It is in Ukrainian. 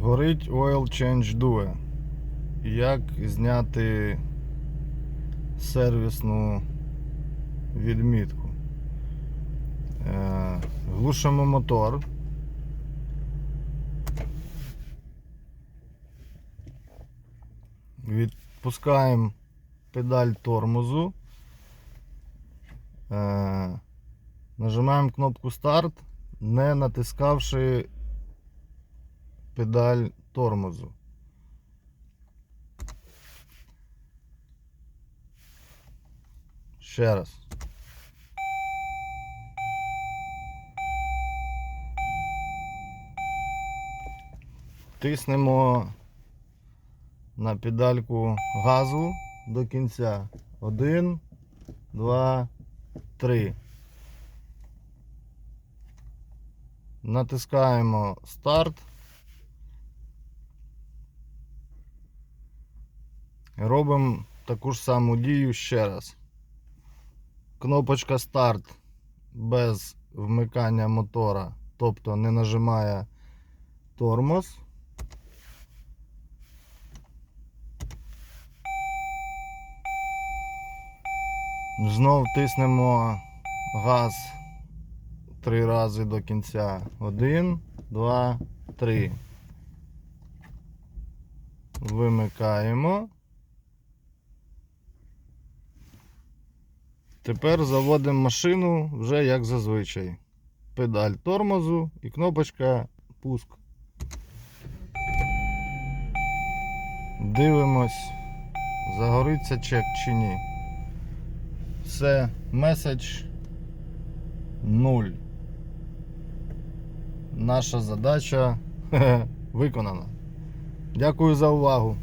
Горить Oil Change Due. Як зняти сервісну відмітку? Е, глушимо мотор. Відпускаємо педаль тормозу. Е, нажимаємо кнопку старт, не натискавши педаль тормозу. Ще раз. Тиснемо на педальку газу до кінця. Один, два, три. Натискаємо старт. Робимо таку ж саму дію ще раз. Кнопочка старт без вмикання мотора, тобто не нажимає тормоз. Знов тиснемо газ три рази до кінця. Один, два, три. Вимикаємо. Тепер заводимо машину вже як зазвичай. Педаль тормозу і кнопочка пуск. Дивимось, загориться чек чи ні. Все, меседж 0. Наша задача виконана. Дякую за увагу.